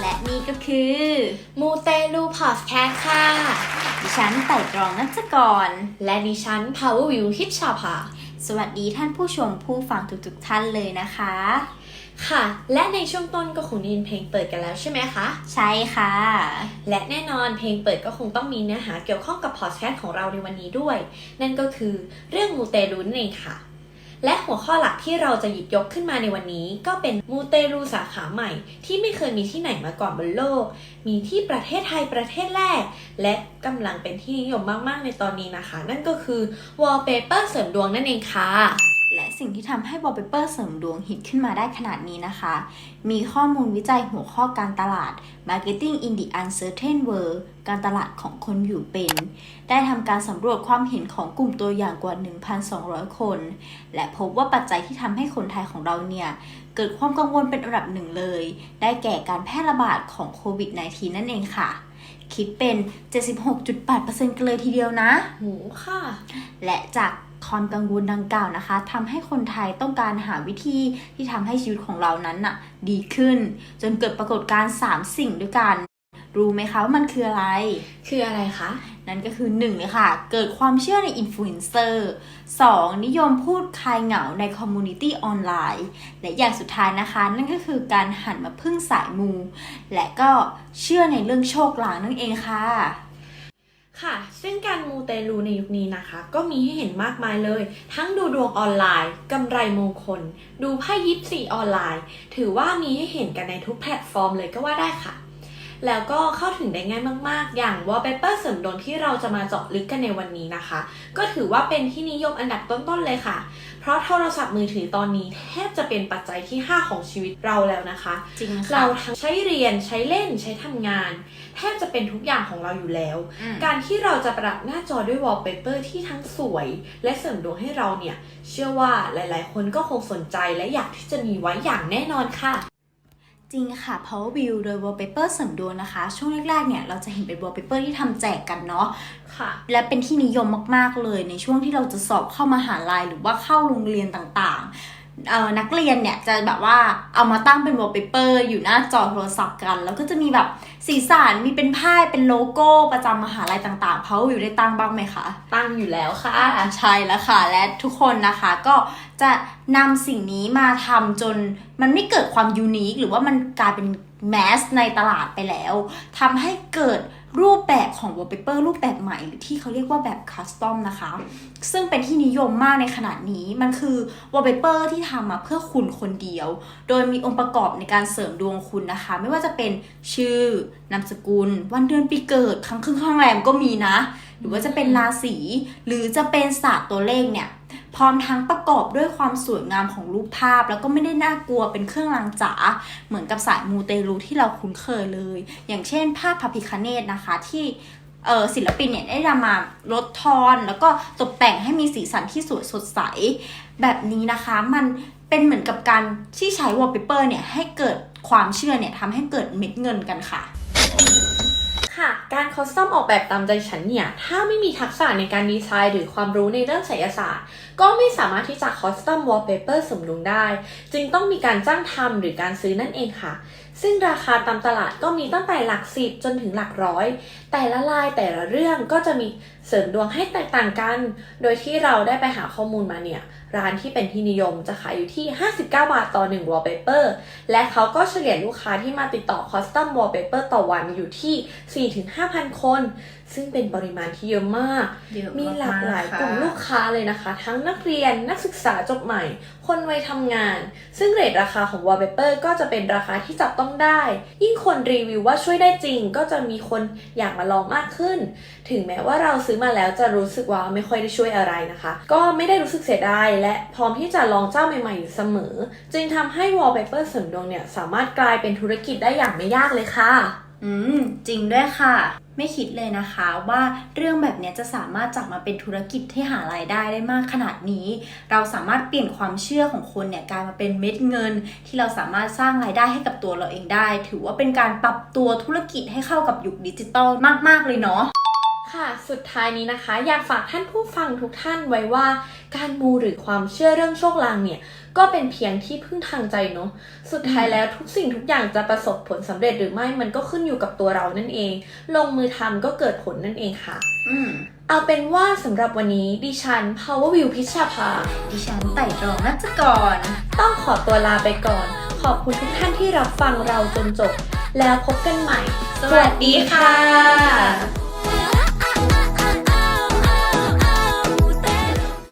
และนี่ก็คือมูเตลูพอดแคสต์ค่ะ ดิฉันไต่ตรองนัชกร และดิฉัน Power View ฮิตชาภา สวัสดีท่านผู้ชมผู้ฟังทุกๆท่านเลยนะคะ ค่ะ และในช่วงต้นก็คงได้ยินเพลงเปิดกันแล้วใช่ไหมคะ ใช่ค่ะ และแน่นอนเพลงเปิดก็คงต้องมีเนื้อหาเกี่ยวข้องกับพอดแคสต์ของเราในวันนี้ด้วย นั่นก็คือเรื่องมูเตลูนั่นเองค่ะ และหัวข้อหลักที่เราจะหยิบยกขึ้นมาในวันนี้ ก็เป็นมูเตลูสาขาใหม่ ที่ไม่เคยมีที่ไหนมาก่อนบนโลก มีที่ประเทศไทยประเทศแรก และกำลังเป็นที่นิยมมาก ๆ ในตอนนี้นะคะ นั่นก็คือ wallpaper เสริมดวงนั่นเองค่ะ และสิ่งที่ทำให้ wallpaper เสริมดวงฮิตขึ้นมาได้ขนาดนี้นะคะ มีข้อมูลวิจัยหัวข้อการตลาด Marketing in the Uncertain World การตลาดของคนอยู่เป็น ได้ทำการสำรวจความเห็นของกลุ่มตัวอย่างกว่า 1,200 คน และพบว่าปัจจัยที่ทำให้คนไทยของเราเนี่ย เกิดความกังวลเป็นอันดับหนึ่งเลย ได้แก่การแพร่ระบาดของโควิด -19 นั่นเองค่ะคิดเป็น 76.8%กันเลยทีเดียวนะโหค่ะ และจาก ความกังวลดังกล่าวนะคะทำให้คนไทยต้องการหาวิธีที่ทำให้ชีวิตของเรานั้นน่ะดีขึ้น จนเกิดปรากฏการณ์3สิ่งด้วยกัน รู้ไหมคะว่ามันคืออะไร คืออะไรคะ นั่นก็คือ1เลยค่ะ เกิดความเชื่อในอินฟลูเอนเซอร์ 2. นิยมพูดคลายเหงาในคอมมูนิตี้ออนไลน์ และอย่างสุดท้ายนะคะ นั่นก็คือการหันมาพึ่งสายมู และก็เชื่อในเรื่องโชคลางนั่นเองค่ะ ค่ะ ซึ่งการมูเตลูในยุคนี้นะคะ ก็มีให้เห็นมากมายเลย ทั้งดูดวงออนไลน์กำไรมงคล ดูไพ่ยิปซีออนไลน์ ถือว่ามีให้เห็นกันในทุกแพลตฟอร์มเลยก็ว่าได้ค่ะ แล้วก็เข้าถึงได้ง่ายมากๆ อย่าง wallpaper เสริมดวงที่เราจะมาเจาะลึกกันในวันนี้นะคะ ก็ถือว่าเป็นที่นิยมอันดับต้นๆเลยค่ะ เพราะโทรศัพท์มือถือตอนนี้แทบจะเป็นปัจจัยที่ 5 ของชีวิตเราแล้วนะคะจริงค่ะเราทั้งใช้เรียนใช้เล่นใช้ทำงาน แทบจะเป็นทุกอย่างของเราอยู่แล้วอืมการที่เราจะประดับหน้าจอด้วยวอลเปเปอร์ที่ทั้งสวย และเสริมดวงให้เราเนี่ยเชื่อว่าหลาย ๆ คนก็คงสนใจและอยากที่จะมีไว้อย่างแน่นอนค่ะ จริงค่ะ Power View โดย wallpaper เสริมดวงนะคะ ช่วงแรกๆเนี่ยเราจะเห็นเป็น wallpaper ที่ทำแจกกันเนาะค่ะ และเป็นที่นิยมมากๆเลยในช่วงที่เราจะสอบเข้ามหาลัยหรือว่าเข้าโรงเรียนต่างๆเอ่อ นักเรียนเนี่ยจะแบบว่าเอามาตั้งเป็น wallpaper อยู่หน้าจอโทรศัพท์กัน แล้วก็จะมีแบบสีสันมีเป็นป้ายเป็นโลโก้ประจำมหาลัยต่างๆ Power View ได้ตั้งบ้างไหมคะ ตั้งอยู่แล้วค่ะใช่แล้วค่ะ และทุกคนนะคะก็จะนำสิ่งนี้มาทำจนมันไม่เกิดความยูนิคหรือว่ามันกลายเป็นแมสในตลาดไปแล้วทำให้เกิด รูปแบบของ wallpaper รูปแบบใหม่หรือที่เขาเรียกว่าแบบคัสตอมนะคะ ซึ่งเป็นที่นิยมมากในขณะนี้มันคือ wallpaper ที่ทำมาเพื่อคุณคนเดียว โดยมีองค์ประกอบในการเสริมดวงคุณนะคะ ไม่ว่าจะเป็นชื่อนามสกุล วันเดือนปีเกิดครั้งครึ่งข้างแรมก็มีนะ หรือว่าจะเป็นราศีหรือจะเป็นศาสตร์ตัวเลขเนี่ย พร้อมทั้งประกอบด้วยความสวยงามของรูปภาพ แล้วก็ไม่ได้น่ากลัวเป็นเครื่องรางจ๋าเหมือนกับสายมูเตลูที่เราคุ้นเคยเลย อย่างเช่น ภาพพระพิคเนตนะคะที่เออศิลปินเนี่ยได้นำมาลดทอนแล้วก็ตกแต่งให้มีสีสันที่สวยสดใส แบบนี้นะคะมันเป็นเหมือนกับการที่ใช้วอลเปเปอร์เนี่ยให้เกิดความเชื่อเนี่ยทำให้เกิดเม็ดเงินกันค่ะ ค่ะ การคอสตอมออกแบบตามใจฉันเนี่ย ถ้าไม่มีทักษะในการดีไซน์หรือความรู้ในเรื่องศิลปศาสตร์ ก็ไม่สามารถที่จะคอสตอมวอลเปเปอร์สมดุลได้ จึงต้องมีการจ้างทำหรือการซื้อนั่นเองค่ะ ซึ่งราคาตามตลาดก็มีตั้งแต่หลักสิบจนถึงหลักร้อย แต่ละลายแต่ละเรื่องก็จะมีเสริมดวงให้แตกต่างกัน โดยที่เราได้ไปหาข้อมูลมาเนี่ย ร้านที่เป็นที่นิยมจะขายอยู่ที่ 59 บาทต่อ1 wallpaper และเขาก็เฉลี่ยลูกค้าที่มาติดต่อคอสตอม wallpaper ต่อวันอยู่ที่ 4-5,000 คนซึ่งเป็นปริมาณที่เยอะมากเยอะมีหลากหลายมากๆค่ะกลุ่มลูกค้าเลยนะคะ ทั้งนักเรียนนักศึกษาจบใหม่ คนวัยทำงาน ซึ่งเรทราคาของ wallpaper ก็จะเป็นราคาที่จับต้องได้ ยิ่งคนรีวิวว่าช่วยได้จริง ก็จะมีคนอยากมาลองมากขึ้น ถึงแม้ว่าเราซื้อมาแล้วจะรู้สึกว่าไม่ค่อยได้ช่วยอะไรนะคะ ก็ไม่ได้รู้สึกเสียดายและพร้อมที่จะลองเจ้าใหม่ๆอยู่เสมอ จึงทำให้ wallpaper เสริมดวงเนี่ยสามารถกลายเป็นธุรกิจได้อย่างไม่ยากเลยค่ะ อืม จริงด้วยค่ะ ไม่คิดเลยนะคะว่าเรื่องแบบนี้จะสามารถจับมาเป็นธุรกิจที่หารายได้ได้มากขนาดนี้ เราสามารถเปลี่ยนความเชื่อของคนเนี่ยกลายมาเป็นเม็ดเงิน ที่เราสามารถสร้างรายได้ให้กับตัวเราเองได้ ถือว่าเป็นการปรับตัวธุรกิจให้เข้ากับยุคดิจิตอลมากๆเลยเนาะ คค่ะสุดท้ายนี้นะคะ อยากฝากท่านผู้ฟังทุกท่านไว้ว่า การมูหรือความเชื่อเรื่องโชคลางเนี่ย ก็เป็นเพียงที่พึ่งทางใจเนาะสุดท้ายแล้วทุกสิ่งทุกอย่างจะประสบผลสำเร็จหรือไม่มันก็ขึ้นอยู่กับตัวเรานั่นเอง ลงมือทำก็เกิดผลนั่นเองค่ะอืมเอาเป็นว่าสำหรับวันนี้ดิฉัน Power View พิชชาภาดิฉันไต่ตรองนัจก่อนต้องขอตัวลาไปก่อน ขอบคุณทุกท่านที่รับฟังเราจนจบ แล้วพบกันใหม่ สวัสดีค่ะ